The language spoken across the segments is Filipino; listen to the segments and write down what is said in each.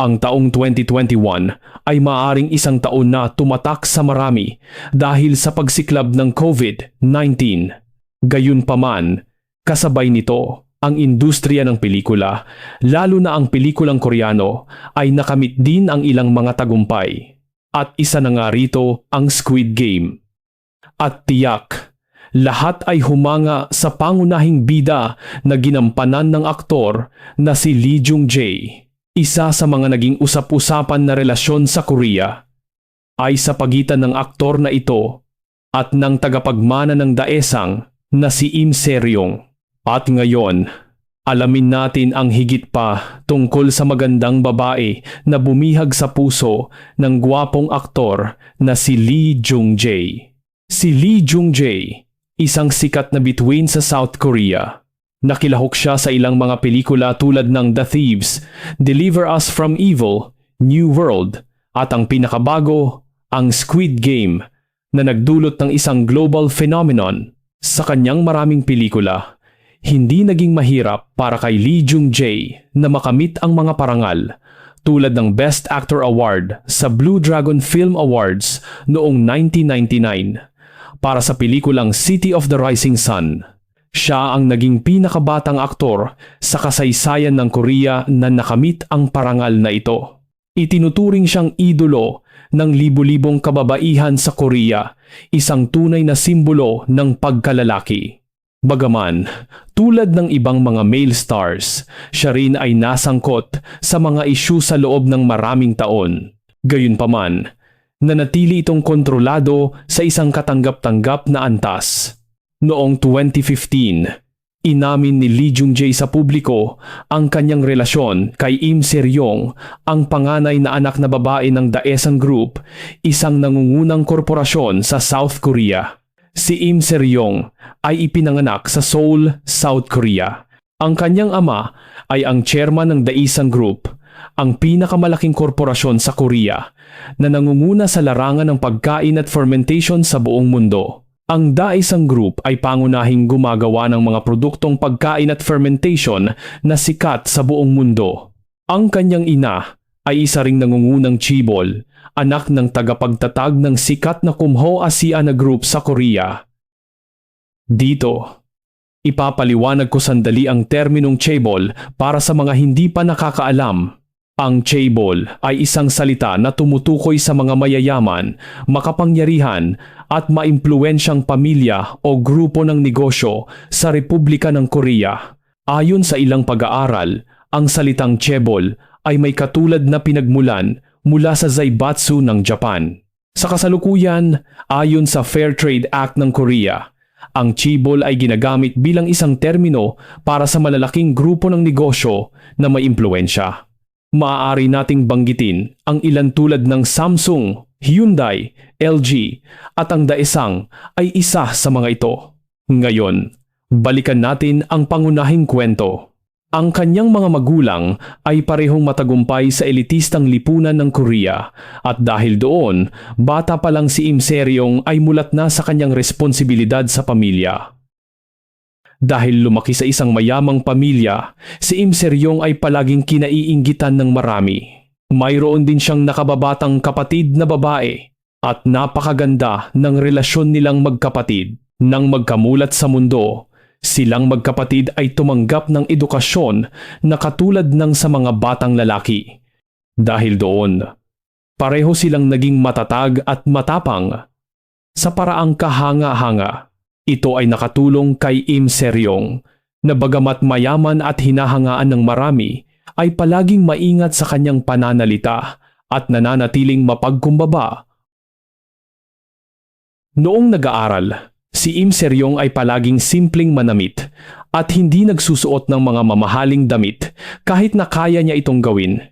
Ang taong 2021 ay maaring isang taon na tumatak sa marami dahil sa pagsiklab ng COVID-19. Gayunpaman, kasabay nito, ang industriya ng pelikula, lalo na ang pelikulang koreano, ay nakamit din ang ilang mga tagumpay. At isa na nga rito ang Squid Game. At tiyak, lahat ay humanga sa pangunahing bida na ginampanan ng aktor na si Lee Jung Jae. Isa sa mga naging usap-usapan na relasyon sa Korea ay sa pagitan ng aktor na ito at ng tagapagmana ng daesang na si Im Seryong. At ngayon, alamin natin ang higit pa tungkol sa magandang babae na bumihag sa puso ng gwapong aktor na si Lee Jung Jae. Si Lee Jung Jae, isang sikat na bituin sa South Korea. Nakilahok siya sa ilang mga pelikula tulad ng The Thieves, Deliver Us from Evil, New World, at ang pinakabago, ang Squid Game, na nagdulot ng isang global phenomenon. Sa kanyang maraming pelikula, hindi naging mahirap para kay Lee Jung Jae na makamit ang mga parangal tulad ng Best Actor Award sa Blue Dragon Film Awards noong 1999 para sa pelikulang City of the Rising Sun. Siya ang naging pinakabatang aktor sa kasaysayan ng Korea na nakamit ang parangal na ito. Itinuturing siyang idolo ng libu-libong kababaihan sa Korea, isang tunay na simbolo ng pagkalalaki. Bagaman, tulad ng ibang mga male stars, siya rin ay nasangkot sa mga isyu sa loob ng maraming taon. Gayunpaman, nanatili itong kontrolado sa isang katanggap-tanggap na antas. Noong 2015, inamin ni Lee Jung Jae sa publiko ang kanyang relasyon kay Im Seryong, ang panganay na anak na babae ng Daesang Group, isang nangungunang korporasyon sa South Korea. Si Im Seryong ay ipinanganak sa Seoul, South Korea. Ang kanyang ama ay ang chairman ng Daesang Group, ang pinakamalaking korporasyon sa Korea na nangunguna sa larangan ng pagkain at fermentation sa buong mundo. Ang Daisang Group ay pangunahing gumagawa ng mga produktong pagkain at fermentation na sikat sa buong mundo. Ang kanyang ina ay isa ring nangungunang chibol, anak ng tagapagtatag ng sikat na Kumho Asiana Group sa Korea. Dito, ipapaliwanag ko sandali ang terminong chaebol para sa mga hindi pa nakakaalam. Ang chaebol ay isang salita na tumutukoy sa mga mayayaman, makapangyarihan at maimpluwensyang pamilya o grupo ng negosyo sa Republika ng Korea. Ayon sa ilang pag-aaral, ang salitang chaebol ay may katulad na pinagmulan mula sa Zaibatsu ng Japan. Sa kasalukuyan, ayon sa Fair Trade Act ng Korea, ang chaebol ay ginagamit bilang isang termino para sa malalaking grupo ng negosyo na may impluensya maaari nating banggitin ang ilan tulad ng Samsung, Hyundai, LG at ang Daesang ay isa sa mga ito. Ngayon, balikan natin ang pangunahing kwento. Ang kanyang mga magulang ay parehong matagumpay sa elitistang lipunan ng Korea at dahil doon, bata pa lang si Im Seryong ay mulat na sa kanyang responsibilidad sa pamilya. Dahil lumaki sa isang mayamang pamilya, si Im Seryong ay palaging kinaiinggitan ng marami. Mayroon din siyang nakababatang kapatid na babae at napakaganda ng relasyon nilang magkapatid. Nang magkamulat sa mundo, silang magkapatid ay tumanggap ng edukasyon na katulad ng sa mga batang lalaki. Dahil doon, pareho silang naging matatag at matapang sa paraang kahanga-hanga. Ito ay nakatulong kay Im Seryong na bagamat mayaman at hinahangaan ng marami, ay palaging maingat sa kanyang pananalita at nananatiling mapagkumbaba. Noong nag-aaral, si Im Seryong ay palaging simpleng manamit at hindi nagsusuot ng mga mamahaling damit kahit na kaya niya itong gawin.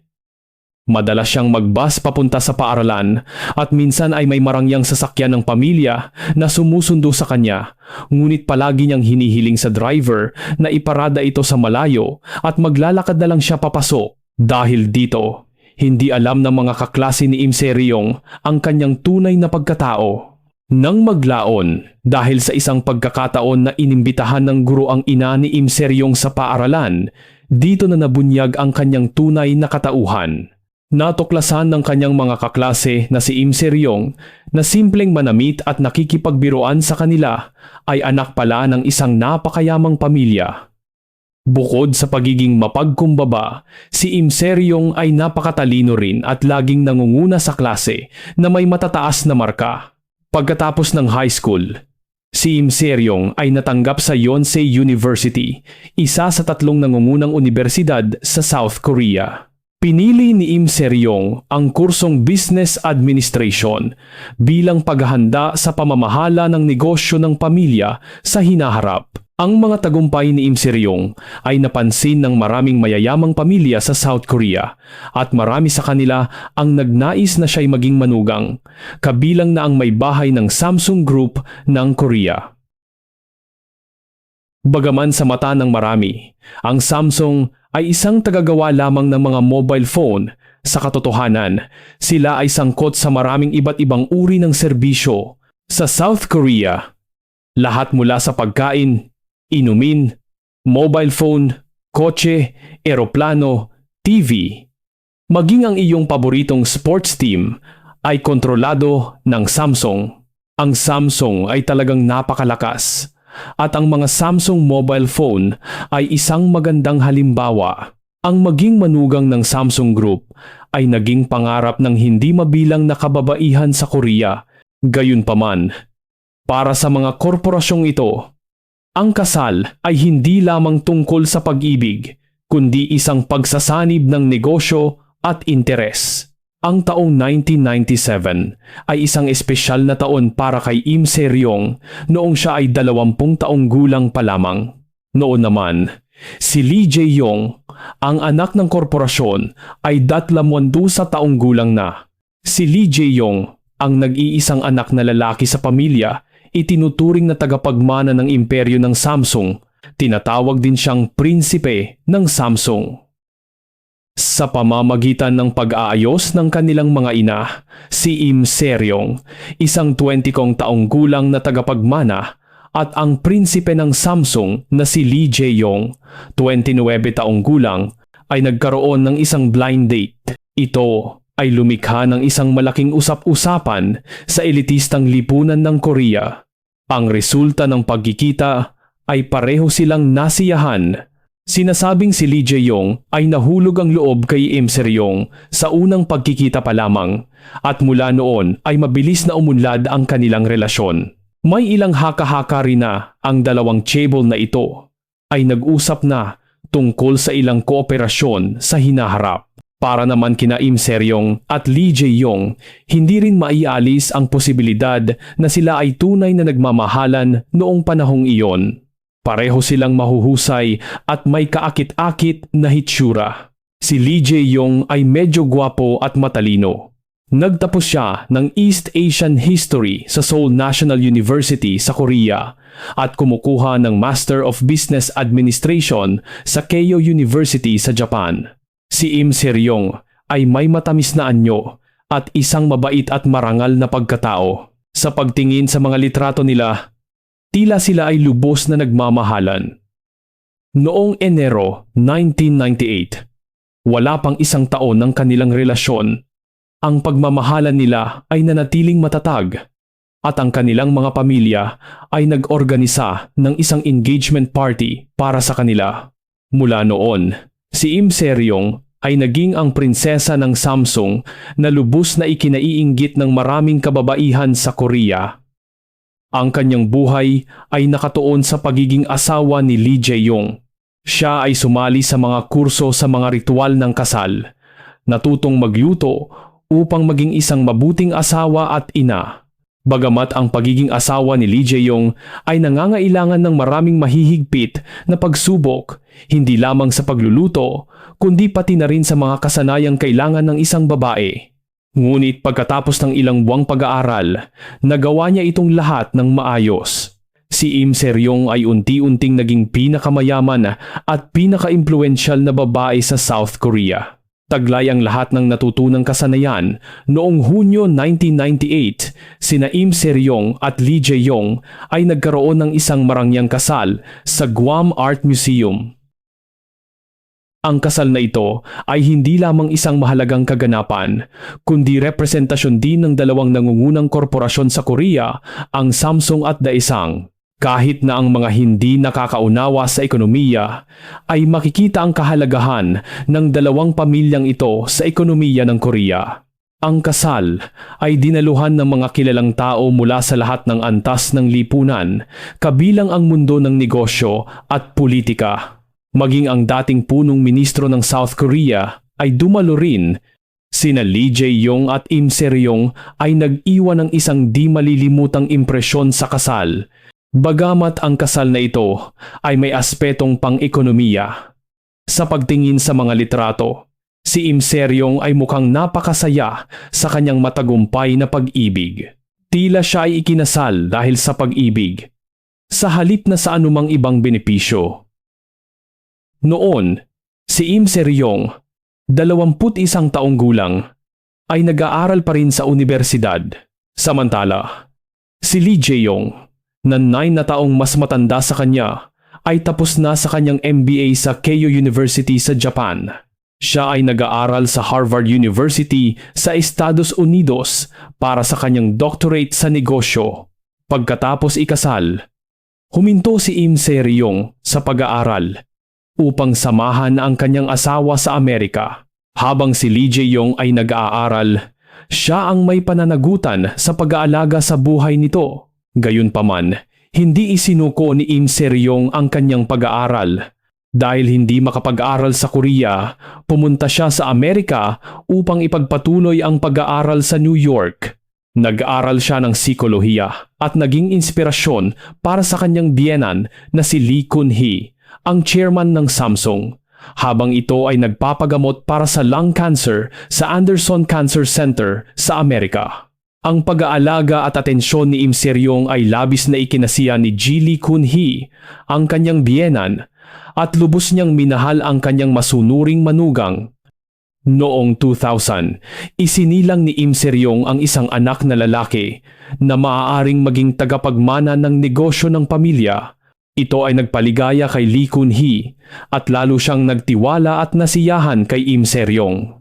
Madalas siyang magbas papunta sa paaralan at minsan ay may marangyang sasakyan ng pamilya na sumusundo sa kanya. Ngunit palagi niyang hinihiling sa driver na iparada ito sa malayo at maglalakad na lang siya papasok. Dahil dito, hindi alam ng mga kaklase ni Im Seryong ang kanyang tunay na pagkatao. Nang maglaon, dahil sa isang pagkakataon na inimbitahan ng guro ang ina ni Im Seryong sa paaralan, dito na nabunyag ang kanyang tunay na katauhan. Natuklasan ng kanyang mga kaklase na si Im Seryong na simpleng manamit at nakikipagbiruan sa kanila ay anak pala ng isang napakayamang pamilya. Bukod sa pagiging mapagkumbaba, si Im Seryong ay napakatalino rin at laging nangunguna sa klase na may matataas na marka. Pagkatapos ng high school, si Im Seryong ay natanggap sa Yonsei University, isa sa tatlong nangungunang universidad sa South Korea. Pinili ni Im Seryong ang kursong Business Administration bilang paghahanda sa pamamahala ng negosyo ng pamilya sa hinaharap. Ang mga tagumpay ni Im Seryong ay napansin ng maraming mayayamang pamilya sa South Korea at marami sa kanila ang nagnais na siya'y maging manugang, kabilang na ang may bahay ng Samsung Group ng Korea. Bagaman sa mata ng marami, ang Samsung ay isang tagagawa lamang ng mga mobile phone. Sa katotohanan, sila ay sangkot sa maraming iba't ibang uri ng serbisyo sa South Korea. Lahat mula sa pagkain, inumin, mobile phone, kotse, eroplano, TV. Maging ang iyong paboritong sports team ay kontrolado ng Samsung. Ang Samsung ay talagang napakalakas at ang mga Samsung mobile phone ay isang magandang halimbawa. Ang maging manugang ng Samsung Group ay naging pangarap ng hindi mabilang na kababaihan sa Korea. Gayunpaman, para sa mga korporasyong ito, ang kasal ay hindi lamang tungkol sa pag-ibig, kundi isang pagsasanib ng negosyo at interes. Ang taong 1997 ay isang espesyal na taon para kay Im Seryong noong siya ay 20 taong gulang pa lamang. Noon naman, si Lee Jae-yong, ang anak ng korporasyon, ay 22 sa taong gulang na. Si Lee Jae-yong, ang nag-iisang anak na lalaki sa pamilya, itinuturing na tagapagmana ng imperyo ng Samsung. Tinatawag din siyang prinsipe ng Samsung. Sa pamamagitan ng pag-aayos ng kanilang mga ina, si Im Seryong, isang 20 kong taong gulang na tagapagmana, at ang prinsipe ng Samsung na si Lee Jae-yong, 29 taong gulang, ay nagkaroon ng isang blind date. Ito ay lumikha ng isang malaking usap-usapan sa elitistang lipunan ng Korea. Ang resulta ng pagkikita ay pareho silang nasiyahan Sinasabing si Lee Jae-yong ay nahulog ang loob kay Im Seryong sa unang pagkikita pa lamang at mula noon ay mabilis na umunlad ang kanilang relasyon. May ilang haka-haka rin na ang dalawang chaebol na ito ay nag-usap na tungkol sa ilang kooperasyon sa hinaharap. Para naman kina Im Seryong at Lee Jae-yong, hindi rin maialis ang posibilidad na sila ay tunay na nagmamahalan noong panahong iyon. Pareho silang mahuhusay at may kaakit-akit na hitsura. Si Lee Jae-yong ay medyo gwapo at matalino. Nagtapos siya ng East Asian History sa Seoul National University sa Korea at kumukuha ng Master of Business Administration sa Keio University sa Japan. Si Im Seryong ay may matamis na anyo at isang mabait at marangal na pagkatao. Sa pagtingin sa mga litrato nila, tila sila ay lubos na nagmamahalan. Noong Enero 1998, wala pang isang taon ng kanilang relasyon, ang pagmamahalan nila ay nanatiling matatag at ang kanilang mga pamilya ay nag-organisa ng isang engagement party para sa kanila. Mula noon, si Im Seryong ay naging ang prinsesa ng Samsung na lubos na ikinaiinggit ng maraming kababaihan sa Korea. Ang kanyang buhay ay nakatuon sa pagiging asawa ni Lee Jae-yong. Siya ay sumali sa mga kurso sa mga ritual ng kasal, natutong magluto upang maging isang mabuting asawa at ina. Bagamat ang pagiging asawa ni Lee Jae-yong ay nangangailangan ng maraming mahihigpit na pagsubok, hindi lamang sa pagluluto, kundi pati na rin sa mga kasanayang kailangan ng isang babae. Ngunit pagkatapos ng ilang buwang pag-aaral, nagawa niya itong lahat ng maayos. Si Im Seryong ay unti-unting naging pinakamayaman at pinaka-impluensyal na babae sa South Korea. Taglay ang lahat ng natutunang kasanayan noong Hunyo 1998, sina Im Seryong at Lee Jae-yong ay nagkaroon ng isang marangyang kasal sa Guam Art Museum Ang kasal na ito ay hindi lamang isang mahalagang kaganapan, kundi representasyon din ng dalawang nangungunang korporasyon sa Korea, ang Samsung at Daesang. Kahit na ang mga hindi nakakaunawa sa ekonomiya, ay makikita ang kahalagahan ng dalawang pamilyang ito sa ekonomiya ng Korea. Ang kasal ay dinaluhan ng mga kilalang tao mula sa lahat ng antas ng lipunan, kabilang ang mundo ng negosyo at politika. Maging ang dating punong ministro ng South Korea ay dumalo rin. Sina Lee Jae-yong at Im Se-ryong ay nag-iwan ng isang di malilimutang impresyon sa kasal. Bagamat ang kasal na ito ay may aspetong pang-ekonomiya. Sa pagtingin sa mga litrato, si Im Se-ryong ay mukhang napakasaya sa kanyang matagumpay na pag-ibig. Tila siya ay ikinasal dahil sa pag-ibig. Sa halip na sa anumang ibang benepisyo. Noon, si Im Seryong, 21 taong gulang, ay nag-aaral pa rin sa universidad. Samantala, si Lee Jae-yong, na 9 na taong mas matanda sa kanya, ay tapos na sa kanyang MBA sa Keio University sa Japan. Siya ay nag-aaral sa Harvard University sa Estados Unidos para sa kanyang doctorate sa negosyo. Pagkatapos ikasal, huminto si Im Se-ryong sa pag-aaral upang samahan ang kanyang asawa sa Amerika. Habang si Lee Jae-yong ay nag-aaral, siya ang may pananagutan sa pag-aalaga sa buhay nito. Gayunpaman, hindi isinuko ni Im Se-ryong ang kanyang pag-aaral. Dahil hindi makapag-aral sa Korea, pumunta siya sa Amerika upang ipagpatuloy ang pag-aaral sa New York. Nag-aral siya ng psikolohiya at naging inspirasyon para sa kanyang biyenan na si Lee Kun-hee ang chairman ng Samsung habang ito ay nagpapagamot para sa lung cancer sa Anderson Cancer Center sa Amerika. Ang pag-aalaga at atensyon ni Im Seryong ay labis na ikinasiya ni Jili Kun-hee, ang kanyang biyenan, at lubos niyang minahal ang kanyang masunuring manugang. Noong 2000, isinilang ni Im Seryong ang isang anak na lalaki na maaaring maging tagapagmana ng negosyo ng pamilya ito ay nagpaligaya kay Lee Kun-hee at lalo siyang nagtiwala at nasiyahan kay Im Seryong.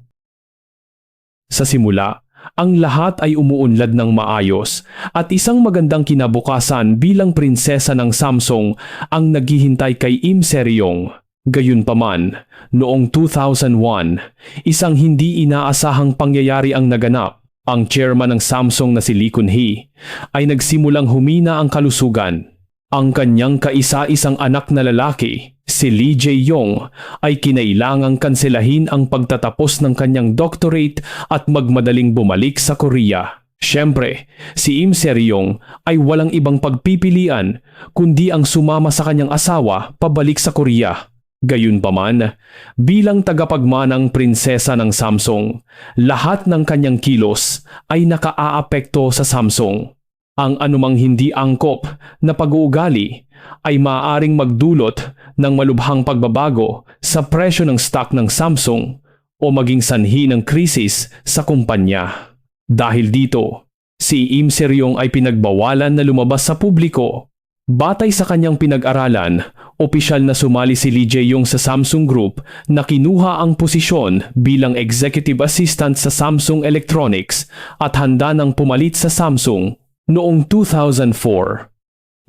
Sa simula, ang lahat ay umuunlad ng maayos at isang magandang kinabukasan bilang prinsesa ng Samsung ang naghihintay kay Im Seryong. Gayunpaman, noong 2001, isang hindi inaasahang pangyayari ang naganap. Ang chairman ng Samsung na si Lee Kun-hee ay nagsimulang humina ang kalusugan ang kanyang kaisa-isang anak na lalaki, si Lee Jae-yong, ay kinailangang kanselahin ang pagtatapos ng kanyang doctorate at magmadaling bumalik sa Korea. Siyempre, si Im Se-ryong ay walang ibang pagpipilian kundi ang sumama sa kanyang asawa pabalik sa Korea. Gayunpaman, bilang tagapagmanang prinsesa ng Samsung, lahat ng kanyang kilos ay nakaaapekto sa Samsung. Ang anumang hindi angkop na pag-uugali ay maaaring magdulot ng malubhang pagbabago sa presyo ng stock ng Samsung o maging sanhi ng krisis sa kumpanya. Dahil dito, si Im Seryong ay pinagbawalan na lumabas sa publiko. Batay sa kanyang pinag-aralan, opisyal na sumali si Lee Jae-yong sa Samsung Group na kinuha ang posisyon bilang executive assistant sa Samsung Electronics at handa nang pumalit sa Samsung Noong 2004,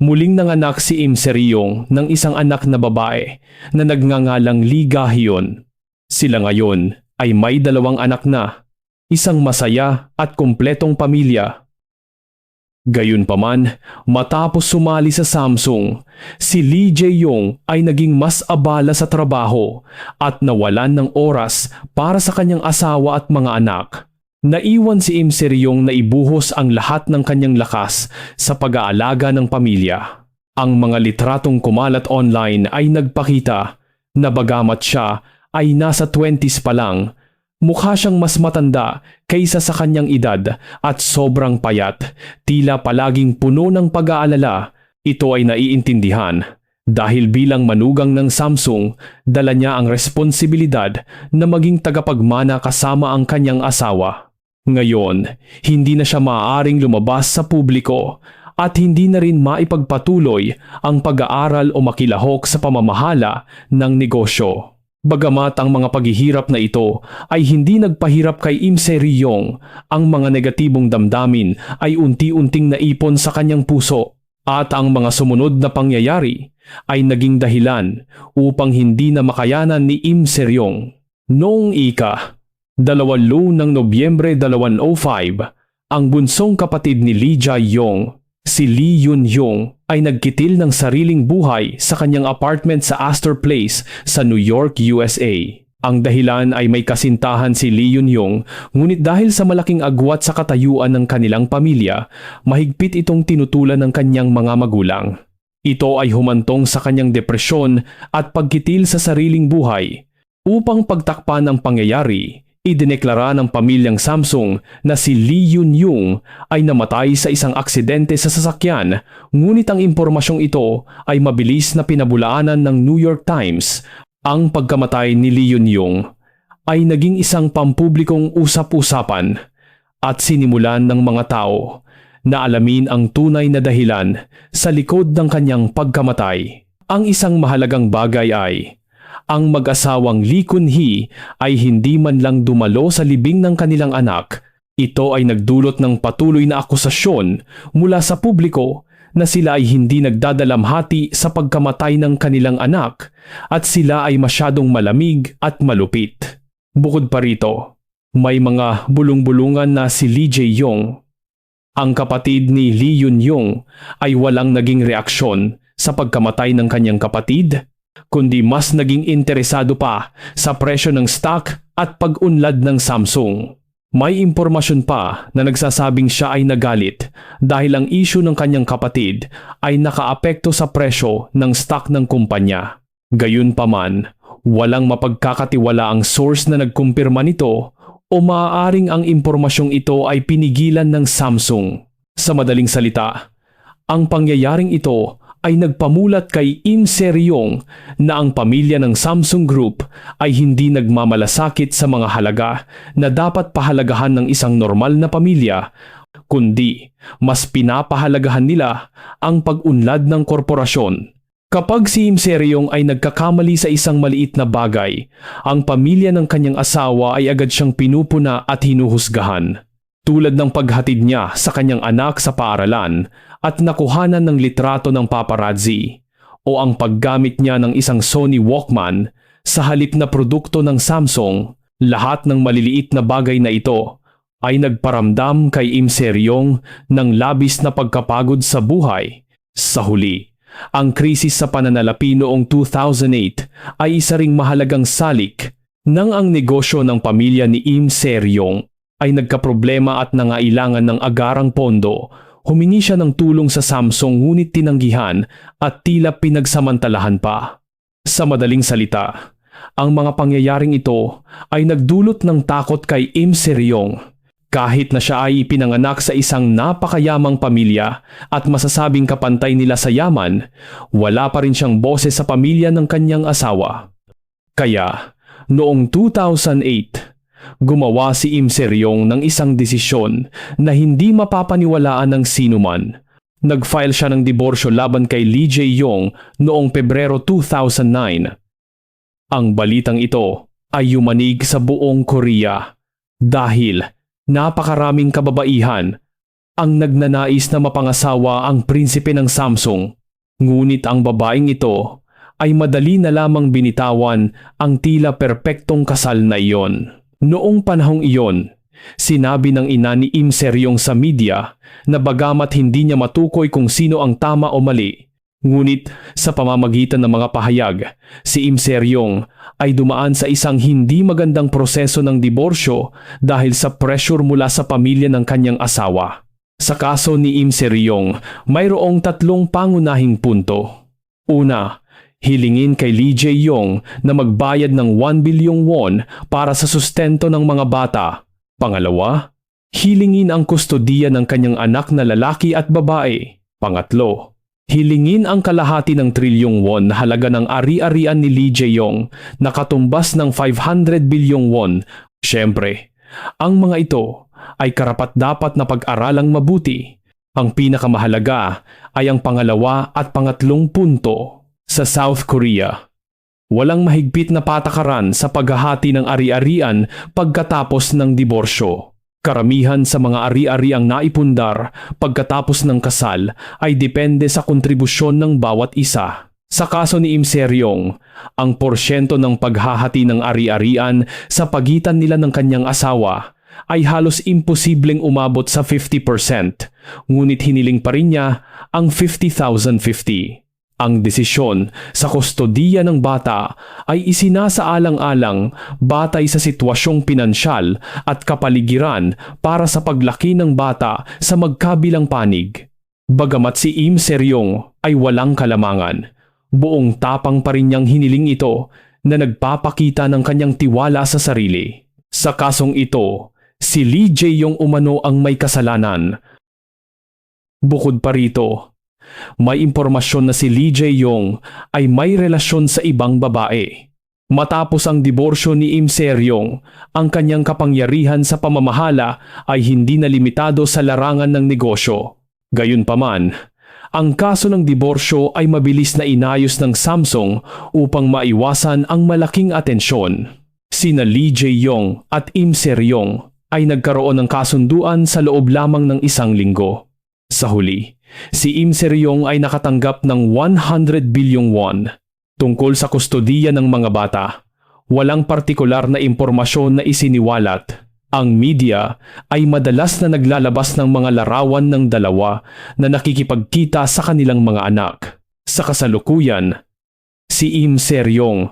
muling nanganak si Im Seryong ng isang anak na babae na nagngangalang Lee Gahyon. Sila ngayon ay may dalawang anak na, isang masaya at kumpletong pamilya. Gayunpaman, matapos sumali sa Samsung, si Lee Jae-yong ay naging mas abala sa trabaho at nawalan ng oras para sa kanyang asawa at mga anak. Naiwan si Im Seryong na ibuhos ang lahat ng kanyang lakas sa pag-aalaga ng pamilya. Ang mga litratong kumalat online ay nagpakita na bagamat siya ay nasa 20s pa lang, mukha siyang mas matanda kaysa sa kanyang edad at sobrang payat, tila palaging puno ng pag-aalala. Ito ay naiintindihan dahil bilang manugang ng Samsung, dala niya ang responsibilidad na maging tagapagmana kasama ang kanyang asawa. Ngayon, hindi na siya maaaring lumabas sa publiko at hindi na rin maipagpatuloy ang pag-aaral o makilahok sa pamamahala ng negosyo. Bagamat ang mga paghihirap na ito ay hindi nagpahirap kay Im Se-ryong, ang mga negatibong damdamin ay unti-unting naipon sa kanyang puso at ang mga sumunod na pangyayari ay naging dahilan upang hindi na makayanan ni Im Se-ryong. Noong ika, dalawalo ng Nobyembre 2005, ang bunsong kapatid ni Lee Jae-yong, si Lee Yun-yong, ay nagkitil ng sariling buhay sa kanyang apartment sa Astor Place sa New York, USA. Ang dahilan ay may kasintahan si Lee Yun-yong, ngunit dahil sa malaking agwat sa katayuan ng kanilang pamilya, mahigpit itong tinutulan ng kanyang mga magulang. Ito ay humantong sa kanyang depresyon at pagkitil sa sariling buhay. Upang pagtakpan ang pangyayari, idineklara ng pamilyang Samsung na si Lee Yun-yung ay namatay sa isang aksidente sa sasakyan ngunit ang impormasyong ito ay mabilis na pinabulaanan ng New York Times. Ang pagkamatay ni Lee Yun-yung ay naging isang pampublikong usap-usapan at sinimulan ng mga tao na alamin ang tunay na dahilan sa likod ng kanyang pagkamatay. Ang isang mahalagang bagay ay ang mag-asawang Lee Kun-hee ay hindi man lang dumalo sa libing ng kanilang anak. Ito ay nagdulot ng patuloy na akusasyon mula sa publiko na sila ay hindi nagdadalamhati sa pagkamatay ng kanilang anak at sila ay masyadong malamig at malupit. Bukod pa rito, may mga bulong-bulungan na si Lee Jae-yong. Ang kapatid ni Lee Yun-yong ay walang naging reaksyon sa pagkamatay ng kanyang kapatid kundi mas naging interesado pa sa presyo ng stock at pag-unlad ng Samsung. May impormasyon pa na nagsasabing siya ay nagalit dahil ang issue ng kanyang kapatid ay nakaapekto sa presyo ng stock ng kumpanya. Gayunpaman, walang mapagkakatiwala ang source na nagkumpirma nito o maaaring ang impormasyong ito ay pinigilan ng Samsung. Sa madaling salita, ang pangyayaring ito ay nagpamulat kay Im Seryong na ang pamilya ng Samsung Group ay hindi nagmamalasakit sa mga halaga na dapat pahalagahan ng isang normal na pamilya, kundi mas pinapahalagahan nila ang pag-unlad ng korporasyon. Kapag si Im Seryong ay nagkakamali sa isang maliit na bagay, ang pamilya ng kanyang asawa ay agad siyang pinupuna at hinuhusgahan. Tulad ng paghatid niya sa kanyang anak sa paaralan at nakuhanan ng litrato ng paparazzi o ang paggamit niya ng isang Sony Walkman sa halip na produkto ng Samsung, lahat ng maliliit na bagay na ito ay nagparamdam kay Im Seryong ng labis na pagkapagod sa buhay. Sa huli, ang krisis sa pananalapi noong 2008 ay isa ring mahalagang salik nang ang negosyo ng pamilya ni Im Seryong ay nagkaproblema at nangailangan ng agarang pondo Humingi siya ng tulong sa Samsung ngunit tinanggihan at tila pinagsamantalahan pa. Sa madaling salita, ang mga pangyayaring ito ay nagdulot ng takot kay Im Seryong. Kahit na siya ay ipinanganak sa isang napakayamang pamilya at masasabing kapantay nila sa yaman, wala pa rin siyang boses sa pamilya ng kanyang asawa. Kaya, noong 2008, gumawa si Im Seryong ng isang desisyon na hindi mapapaniwalaan ng sinuman. Nag-file siya ng diborsyo laban kay Lee Jae-yong noong Pebrero 2009. Ang balitang ito ay yumanig sa buong Korea dahil napakaraming kababaihan ang nagnanais na mapangasawa ang prinsipe ng Samsung. Ngunit ang babaeng ito ay madali na lamang binitawan ang tila perpektong kasal na iyon. Noong panahong iyon, sinabi ng ina ni Im Seryong sa media na bagamat hindi niya matukoy kung sino ang tama o mali, ngunit sa pamamagitan ng mga pahayag, si Im Seryong ay dumaan sa isang hindi magandang proseso ng diborsyo dahil sa pressure mula sa pamilya ng kanyang asawa. Sa kaso ni Im Seryong, mayroong tatlong pangunahing punto. Una, Hilingin kay Lee Jae-yong na magbayad ng 1 bilyong won para sa sustento ng mga bata. Pangalawa, hilingin ang kustodiya ng kanyang anak na lalaki at babae. Pangatlo, hilingin ang kalahati ng trilyong won na halaga ng ari-arian ni Lee Jae-yong na katumbas ng 500 bilyong won. Siyempre, ang mga ito ay karapat dapat na pag-aralang mabuti. Ang pinakamahalaga ay ang pangalawa at pangatlong punto sa South Korea. Walang mahigpit na patakaran sa paghahati ng ari-arian pagkatapos ng diborsyo. Karamihan sa mga ari-ariang naipundar pagkatapos ng kasal ay depende sa kontribusyon ng bawat isa. Sa kaso ni Im Seryong, ang porsyento ng paghahati ng ari-arian sa pagitan nila ng kanyang asawa ay halos imposibleng umabot sa 50%, ngunit hiniling pa rin niya ang 50,050. Ang desisyon sa kustodiya ng bata ay isinasaalang-alang batay sa sitwasyong pinansyal at kapaligiran para sa paglaki ng bata sa magkabilang panig. Bagamat si Im Seryong ay walang kalamangan, buong tapang pa rin niyang hiniling ito na nagpapakita ng kanyang tiwala sa sarili. Sa kasong ito, si Lee Jae Yong umano ang may kasalanan. Bukod pa rito, may impormasyon na si Lee Jae Yong ay may relasyon sa ibang babae. Matapos ang diborsyo ni Im Seryong, ang kanyang kapangyarihan sa pamamahala ay hindi na limitado sa larangan ng negosyo. Gayunpaman, ang kaso ng diborsyo ay mabilis na inayos ng Samsung upang maiwasan ang malaking atensyon. Sina Lee Jae Yong at Im Seryong ay nagkaroon ng kasunduan sa loob lamang ng isang linggo. Sa huli, si Im Seryong ay nakatanggap ng 100 bilyong won tungkol sa kustodiya ng mga bata. Walang partikular na impormasyon na isiniwalat. Ang media ay madalas na naglalabas ng mga larawan ng dalawa na nakikipagkita sa kanilang mga anak. Sa kasalukuyan, si Im Seryong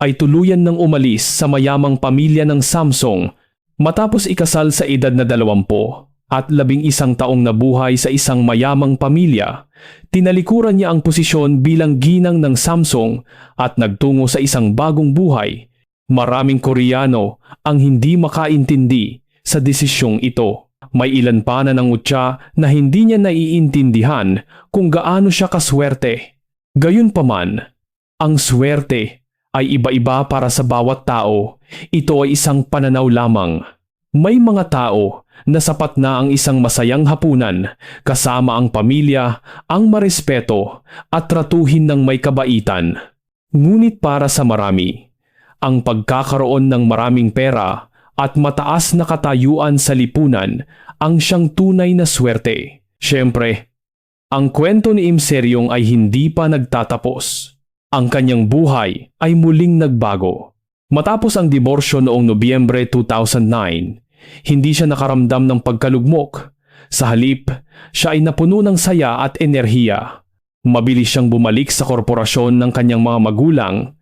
ay tuluyan ng umalis sa mayamang pamilya ng Samsung matapos ikasal sa edad na dalawampo at labing isang taong nabuhay sa isang mayamang pamilya, tinalikuran niya ang posisyon bilang ginang ng Samsung at nagtungo sa isang bagong buhay. Maraming Koreano ang hindi makaintindi sa desisyong ito. May ilan pa na nangutya na hindi niya naiintindihan kung gaano siya kaswerte. Gayunpaman, ang swerte ay iba-iba para sa bawat tao. Ito ay isang pananaw lamang. May mga tao na sapat na ang isang masayang hapunan kasama ang pamilya, ang marespeto at tratuhin ng may kabaitan. Ngunit para sa marami, ang pagkakaroon ng maraming pera at mataas na katayuan sa lipunan ang siyang tunay na swerte. Siyempre, ang kwento ni Im Seryong ay hindi pa nagtatapos. Ang kanyang buhay ay muling nagbago. Matapos ang diborsyo noong Nobyembre 2009, hindi siya nakaramdam ng pagkalugmok. Sa halip, siya ay napuno ng saya at enerhiya. Mabilis siyang bumalik sa korporasyon ng kanyang mga magulang,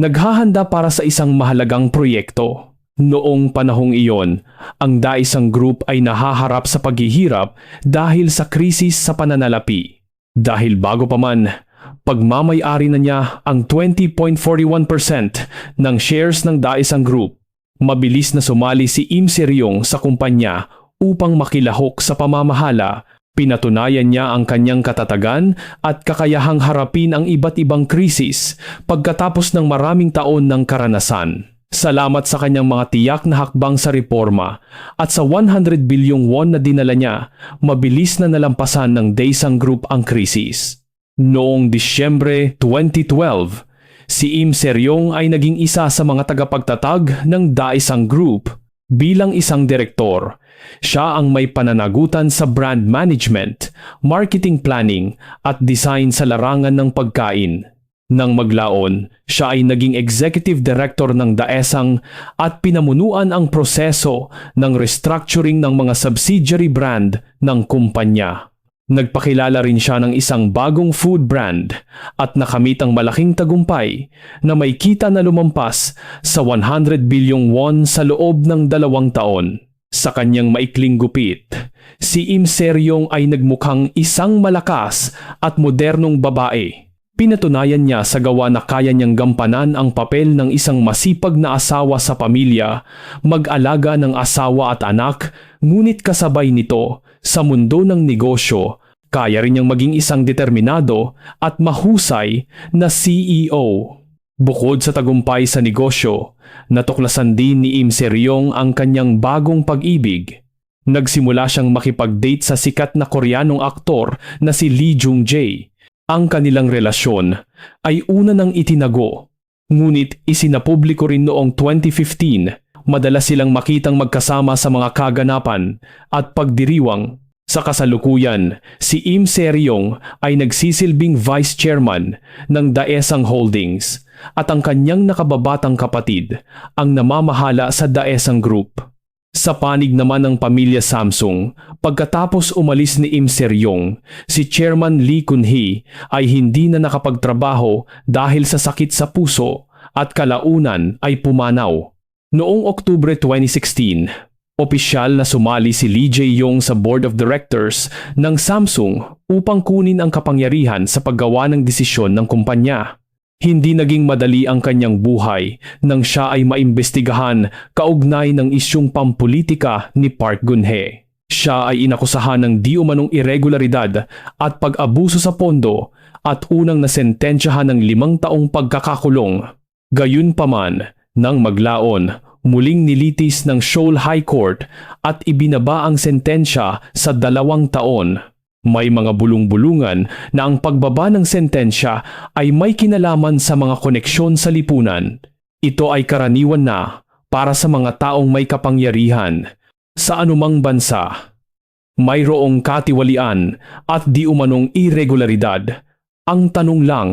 naghahanda para sa isang mahalagang proyekto. Noong panahong iyon, ang daisang group ay nahaharap sa paghihirap dahil sa krisis sa pananalapi. Dahil bago pa man, pagmamayari na niya ang 20.41% ng shares ng daisang group. Mabilis na sumali si Im Seryong sa kumpanya upang makilahok sa pamamahala. Pinatunayan niya ang kanyang katatagan at kakayahang harapin ang iba't ibang krisis pagkatapos ng maraming taon ng karanasan. Salamat sa kanyang mga tiyak na hakbang sa reforma at sa 100 bilyong won na dinala niya, mabilis na nalampasan ng Daesang Group ang krisis. Noong Disyembre 2012, si Im Seryong ay naging isa sa mga tagapagtatag ng Daesang Group bilang isang direktor. Siya ang may pananagutan sa brand management, marketing planning at design sa larangan ng pagkain. Nang maglaon, siya ay naging executive director ng Daesang at pinamunuan ang proseso ng restructuring ng mga subsidiary brand ng kumpanya. Nagpakilala rin siya ng isang bagong food brand at nakamit ang malaking tagumpay na may kita na lumampas sa 100 bilyong won sa loob ng dalawang taon. Sa kanyang maikling gupit, si Im Seryong ay nagmukhang isang malakas at modernong babae. Pinatunayan niya sa gawa na kaya niyang gampanan ang papel ng isang masipag na asawa sa pamilya, mag-alaga ng asawa at anak, ngunit kasabay nito sa mundo ng negosyo, kaya rin niyang maging isang determinado at mahusay na CEO. Bukod sa tagumpay sa negosyo, natuklasan din ni Im Seryong ang kanyang bagong pag-ibig. Nagsimula siyang makipag-date sa sikat na koreanong aktor na si Lee Jung Jae. Ang kanilang relasyon ay una nang itinago Ngunit isinapubliko rin noong 2015, madalas silang makitang magkasama sa mga kaganapan at pagdiriwang. Sa kasalukuyan, si Im Seryong ay nagsisilbing vice chairman ng Daesang Holdings at ang kanyang nakababatang kapatid ang namamahala sa Daesang Group. Sa panig naman ng pamilya Samsung, pagkatapos umalis ni Im Seryong, si Chairman Lee Kun-hee ay hindi na nakapagtrabaho dahil sa sakit sa puso at kalaunan ay pumanaw. Noong Oktubre 2016, opisyal na sumali si Lee Jae-yong sa Board of Directors ng Samsung upang kunin ang kapangyarihan sa paggawa ng desisyon ng kumpanya. Hindi naging madali ang kanyang buhay nang siya ay maimbestigahan kaugnay ng isyong pampolitika ni Park Geun-hye. Siya ay inakusahan ng di umanong irregularidad at pag-abuso sa pondo at unang nasentensyahan ng limang taong pagkakakulong. Gayunpaman, nang maglaon, muling nilitis ng Seoul High Court at ibinaba ang sentensya sa dalawang taon. May mga bulong-bulungan na ang pagbaba ng sentensya ay may kinalaman sa mga koneksyon sa lipunan. Ito ay karaniwan na para sa mga taong may kapangyarihan sa anumang bansa. Mayroong katiwalian at di umanong irregularidad. Ang tanong lang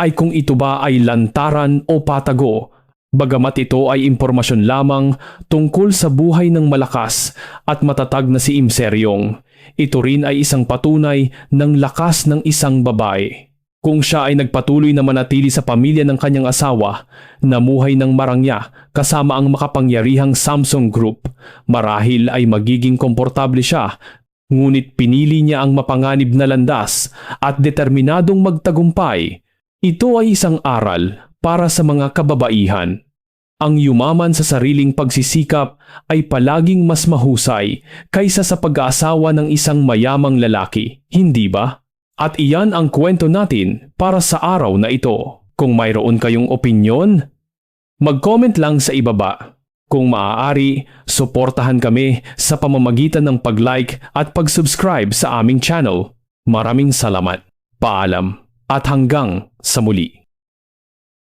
ay kung ito ba ay lantaran o patago Bagamat ito ay impormasyon lamang tungkol sa buhay ng malakas at matatag na si Im Seryong, ito rin ay isang patunay ng lakas ng isang babae. Kung siya ay nagpatuloy na manatili sa pamilya ng kanyang asawa, namuhay ng marangya kasama ang makapangyarihang Samsung Group, marahil ay magiging komportable siya ngunit pinili niya ang mapanganib na landas at determinadong magtagumpay. Ito ay isang aral para sa mga kababaihan. Ang yumaman sa sariling pagsisikap ay palaging mas mahusay kaysa sa pag-aasawa ng isang mayamang lalaki, hindi ba? At iyan ang kwento natin para sa araw na ito. Kung mayroon kayong opinyon, mag-comment lang sa ibaba. Kung maaari, suportahan kami sa pamamagitan ng pag-like at pag-subscribe sa aming channel. Maraming salamat. Paalam at hanggang sa muli.